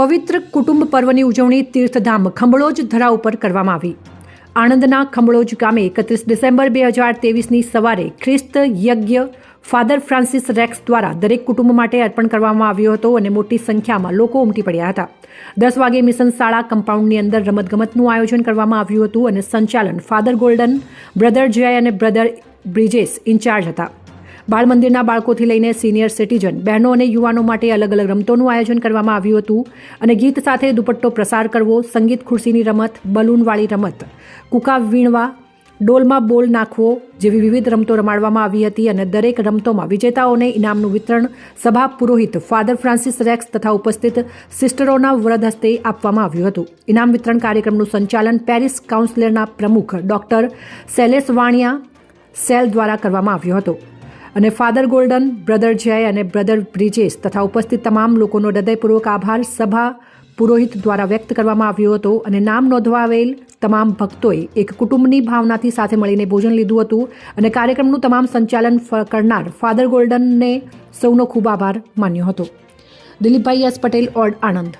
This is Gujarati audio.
પવિત્ર કુટુંબ પર્વની ઉજવણી તીર્થધામ ખંભળોજ ધરા ઉપર કરવામાં આવી. આણંદના ખંભળોજ ગામે એકત્રીસ ડિસેમ્બર બે હજાર તેવીસની સવારે ખ્રિસ્ત યજ્ઞ ફાધર ફ્રાન્સિસ રેક્સ દ્વારા દરેક કુટુંબ માટે અર્પણ કરવામાં આવ્યો હતો અને મોટી સંખ્યામાં લોકો ઉમટી પડ્યા હતા. દસ વાગે મિશન શાળા કમ્પાઉન્ડની અંદર રમતગમતનું આયોજન કરવામાં આવ્યું હતું અને સંચાલન ફાધર ગોલ્ડન, બ્રધર જય અને બ્રધર બ્રિજેસ ઇન્ચાર્જ હતા. બાળ મંદિરના બાળકોથી લઈને સિનિયર સિટીઝન, બહેનો અને યુવાનો માટે અલગ અલગ રમતોનું આયોજન કરવામાં આવ્યું હતું અને ગીત સાથે દુપટ્ટો પ્રસાર કરવો, સંગીત ખુરશીની રમત, બલૂનવાળી રમત કુકા વીણવા, ડોલમાં બોલ નાખવો જેવી વિવિધ રમતો રમાડવામાં આવી હતી અને દરેક રમતોમાં વિજેતાઓને ઇનામનું વિતરણ સભા પુરોહિત ફાધર ફ્રાન્સિસ રેક્સ તથા ઉપસ્થિત સિસ્ટરોના વરદ હસ્તે આપવામાં આવ્યું હતું. ઇનામ વિતરણ કાર્યક્રમનું સંચાલન પેરિસ કાઉન્સિલરના પ્રમુખ ડોક્ટર શૈલેષ વાણિયા સેલ દ્વારા કરવામાં આવ્યો હતો. અને ફાધર ગોલ્ડન, બ્રધર જય અને બ્રધર બ્રિજેશ તથા ઉપસ્થિત તમામ લોકોનો હૃદયપૂર્વક આભાર. સભા પુરોહિત દ્વારા વ્યક્ત કરવામાં આવ્યો હતો અને નામ નોંધવાવેલ તમામ ભક્તોએ એક કુટુંબની ભાવનાથી સાથે મળીને ભોજન લીધું હતું અને કાર્યક્રમનું તમામ સંચાલન કરનાર ફાધર ગોલ્ડનને સૌનો ખૂબ આભાર માન્યો હતો. દિલીપભાઈ એસ પટેલ, ઓડ આણંદ.